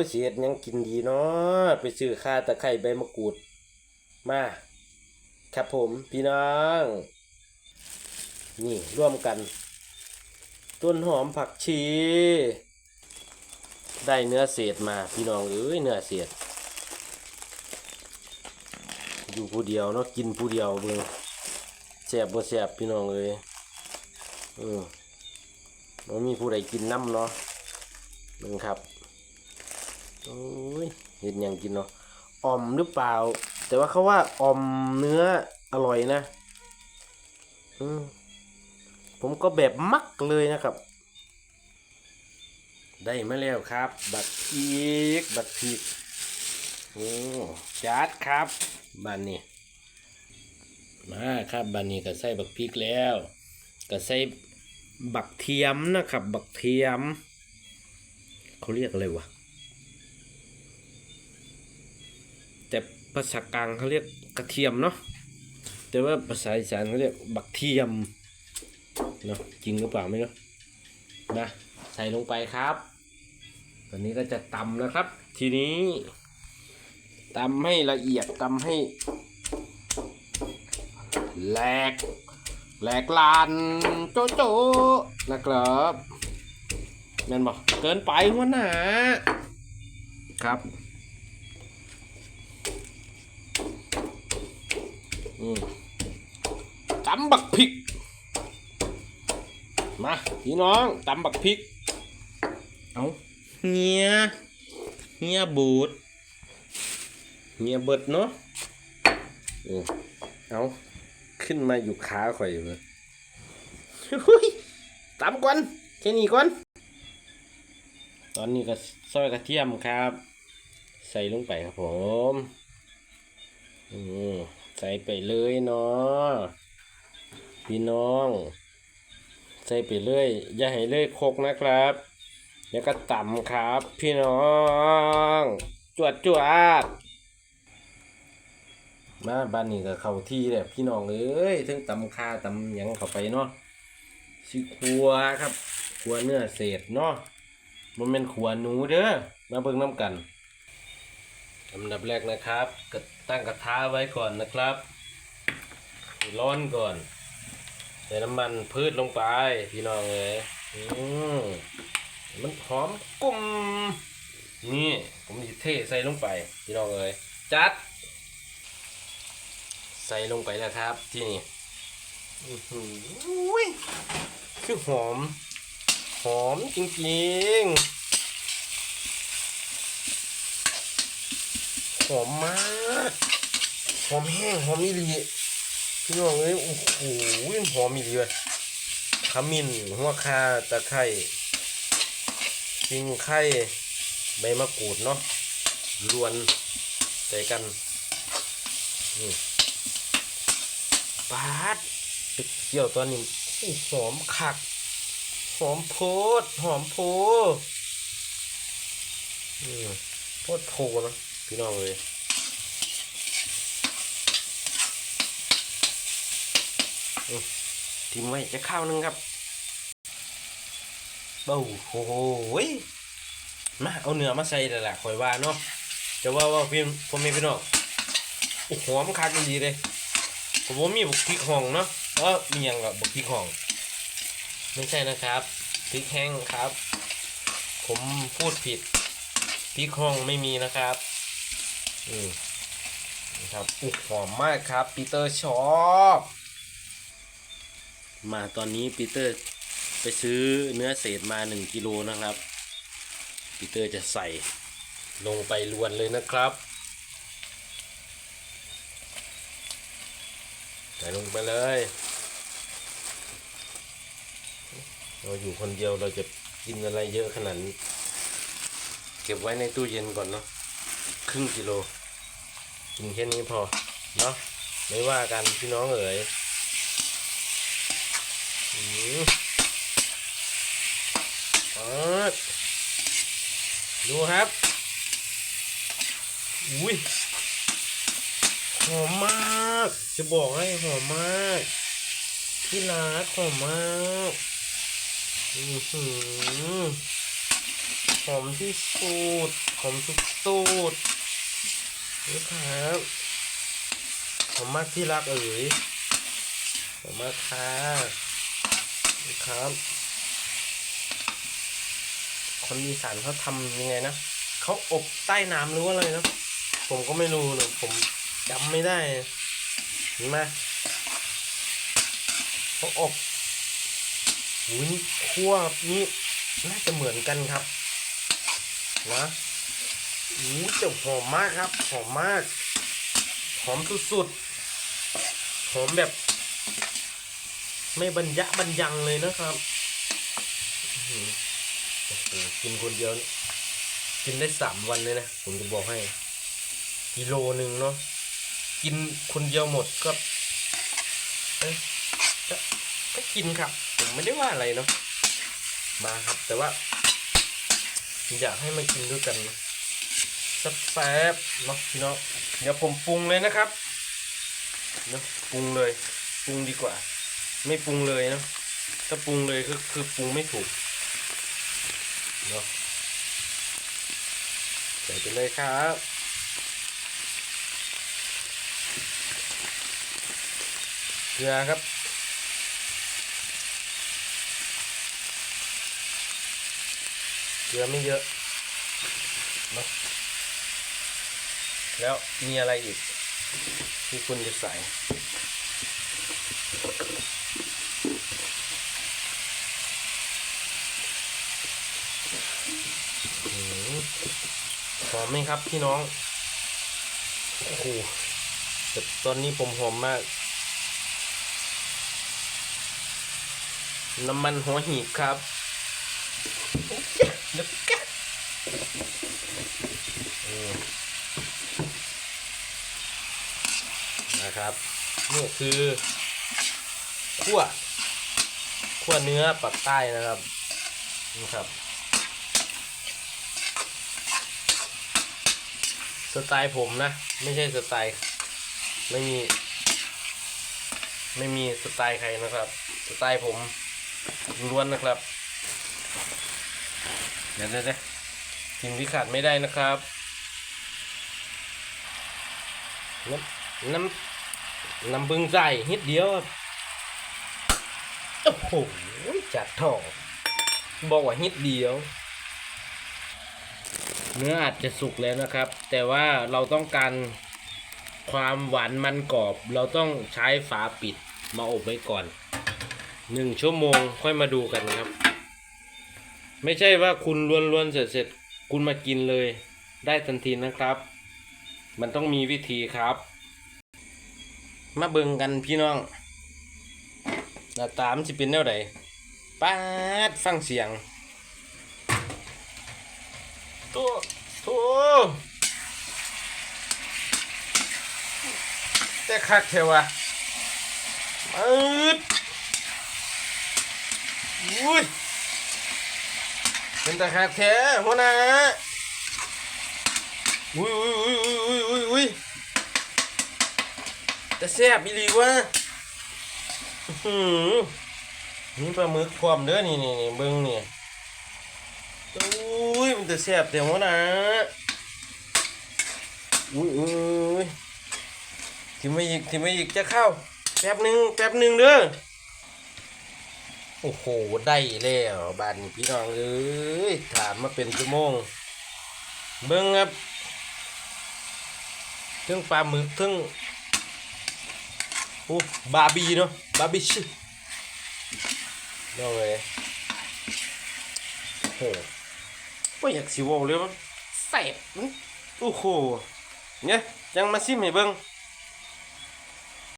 ยเสียดยังกินดีเนาะไปซื้อข้าตะไคร้ใบมะกรูด มา ครับผมพี่น้อง นี่ร่วมกัน ต้นหอมผักชี ได้เนื้อเศษมาพี่น้องเอ้ยเนื้อเศษ อยู่ผู้เดียวเนาะกินผู้เดียวเบิ่งแซ่บบ่แซ่บพี่น้องเอ้ยเออบ่มีผู้ใดกินน้ำเนาะเบิ่งครับ โอ้ยเห็นหยังกินเนาะอ่อมหรือเปล่า แต่ว่าเขาว่าอ่อมเนื้ออร่อยนะอืมผมก็แบบมักเลยนะครับ ได้มาแล้วครับ บักพีกบักพีกโอ้จัดครับบานนี้มาครับบานนี้ก็ใส่บักพริกแล้วก็ใส่บักเทียมนะครับ บักเทียม เขาเรียกอะไรวะแต่ ภาษากลางเขาเรียกกระเทียมเนาะแต่ว่าภาษาอีสานเขาเรียกบักเทียมเนาะจริงหรือเปล่าไม่รู้นะใส่ลงไปครับตอนนี้ก็จะตำนะครับ ทีนี้ตำให้ละเอียดตำให้แหลกแหลกลานโจโจนะครับแม่นบอกเกินไปหัวหน้าครับอืม ตำบักพริก มา พี่น้องตำบักพริก เอาเฮียเฮียบูดเฮียเบิดเนาะเออเอาขึ้นมาอยู่ขาข่อยอยู่เลยหุ้ยตำก่อนแค่นี้ก่อนตอนนี้ก็ซอยกระเทียมครับ ใส่ลงไปครับผม อืมใส่ไปเลยเนาะพี่น้อง ใส่ไปเรื่อยอย่าให้เลยคกนะครับแล้วก็ต่ำครับ พี่น้อง จวดจวดมาบ้านนี้ก็เข้าที่แหละพี่น้องเอ้ยถึงตำคาตำหยังเข้าไปเนาะสิคัวครับคัวเนื้อเศษเนาะมันเป็นขัวหนูเด้อมาเบิ่งน้ำกันอันดับแรกนะครับก็ ตั้งกระทะไว้ก่อนนะครับร้อนก่อนใส่น้ำมันพืชลงไปพี่น้องเอ้ยอืมมันหอมกุ้มนี่ผมจะเทใส่ลงไป พี่น้องเอ้ยจัด ใส่ลงไปแล้วครับที่นี่อือหืออุ้ยคือหอม หอมจริงๆ หอมมาก หอมแห้งหอมอีหลีพี่น้องเอ้ยโอ้โหหอมอีกเลยขมิ้นหัวคาตะไคร้ขิงไข่ใบมะกรูดเนาะรวนใส่กันนี่ปาดไปเกี่ยวตัวนี้หอมคัก หอมโพด หอมโพอืมโพดโพนะ พี่น้องเลยทิ้งไว้จะข้าวหนึงครับโอ้โหยมาเอาเนื้อมาใส่แล้วล่ะคอยว่าเนาะจะว่าว่าพี่ผมมีพี่น้องหหอมคักดีเลยผมว่ามีบุกพริกห่องเนาะเออมีอย่างกับบุกพริกห่อง ไม่ใช่นะครับพริกแห้งครับ ผมพูดผิดพริกห่องไม่มีนะครับ อืมนะครับอุ๊ยหอมมากครับปีเตอร์ชอบมาตอนนี้ปีเตอร์ไปซื้อเนื้อเศษมาหนึ่งกิโลนะครับปีเตอร์จะใส่ลงไปลวนเลยนะครับ ใส่ลงไปเลย เราอยู่คนเดียวเราจะกินอะไรเยอะขนาดนี้ เก็บไว้ในตู้เย็นก่อนเนาะ ครึ่งกิโล กินแค่นี้พอ เนาะไม่ว่ากันพี่น้องเอ๋ยอืมดูครับอุ้ยหอมมาก จะบอกให้หอมมากพี่รักหอมมากอือหือ หอมที่สุดหอมสุดสุดนี่ครับหอมมากที่รักเอ๋ยหอมมากค่ะนี่ครับ คนอีสานเขาทำยังไงนะเขาอบใต้น้ำหรือว่าอะไรนะผมก็ไม่รู้นะผมจำไม่ได้เห็นไหมเขาอบหูนี่คั่วนี่น่าจะเหมือนกันครับ นะหูจะหอมมากครับ หอมมาก หอมสุดๆ หอมแบบ ไม่บรรยะบรรยังเลยนะครับกินคนเดียว กินได้สามวันเลยนะ ผมจะบอกให้ กิโลหนึ่งเนาะ กินคนเดียวหมดก็เอ้ยก็ก็กินครับ ผมไม่ได้ว่าอะไรเนาะมาครับ แต่ว่า อยากให้มากินด้วยกันนะแซ่บเนาะพี่น้องเดี๋ยวผมปรุงเลยนะครับเนาะปรุงเลยปรุงดีกว่า ไม่ปรุงเลยเนาะถ้าปรุงเลยคือคือปรุงไม่ถูกเนาะใส่ไปเลยครับเกลือครับ เก ลือไม่เยอะนะแล้วมีอะไรอีก ที่คุณจะใส่หอมไหมครับพี่น้อง โอ้โหแต่ตอนนี้ผมหอมมาก น้ำมันหัวหีบครับเดี๋ยวแกะอืม นะครับ นี่คือขั้วขั้วเนื้อปักใต้นะครับนี่ครับ สไตล์ผมนะ ไม่ใช่สไตล์ไม่มี ไม่มีสไตล์ใครนะครับ สไตล์ผมล้วนนะครับ เดี๋ยวเดี๋ยวเดี๋ยวสิ่งที่ขาดไม่ได้นะครับ น้ำน้ำ น้ำบึงใส่นิดเดียวครับโอ้โหจัดทองบอกว่านิดเดียว เนื้ออาจจะสุกแล้วนะครับ แต่ว่าเราต้องการความหวานมันกรอบ เราต้องใช้ฝาปิดมาอบไว้ก่อนหนึ่งชั่วโมงค่อยมาดูกันครับ ไม่ใช่ว่าคุณล้วนๆเสร็จเสร็จๆคุณมากินเลย ได้ทันทีนะครับ มันต้องมีวิธีครับ มาเบิ่งกันพี่น้องหน้าตามสิเป็นแนวใดป๊าดฟังเสียงตัวตัวแต่คักเทวะมืดอุ้ยเป็นตะคักแท้หัวหน้าอุ้ยอุ้ยอุ้ย แต่แซ่บอีหลีวะหือนี่ปลาหมึกพร้อมเด้อนี่นี่นี่เบิ่งนี่อุ้ยมันจะแซ่บแต่ว่านะอุ้ยอุ้ยทิมไม่อีกทิมไม่อีกจะเข้าแป๊บหนึ่งแป๊บหนึ่งเด้อโอ้โหได้แล้วบานพี่น้องเอ้ยถามมาเป็นชั่วโมง เบิ้งครับทั้งปลาหมึกทั้ง โอ้บาร์บีเนาะบาร์บีชิน้องเลยโอ้ไม่อยากสิเวาเลยว่าแสบมันโอ้โหเนี่ยยังมาซิมให้เบิ่ง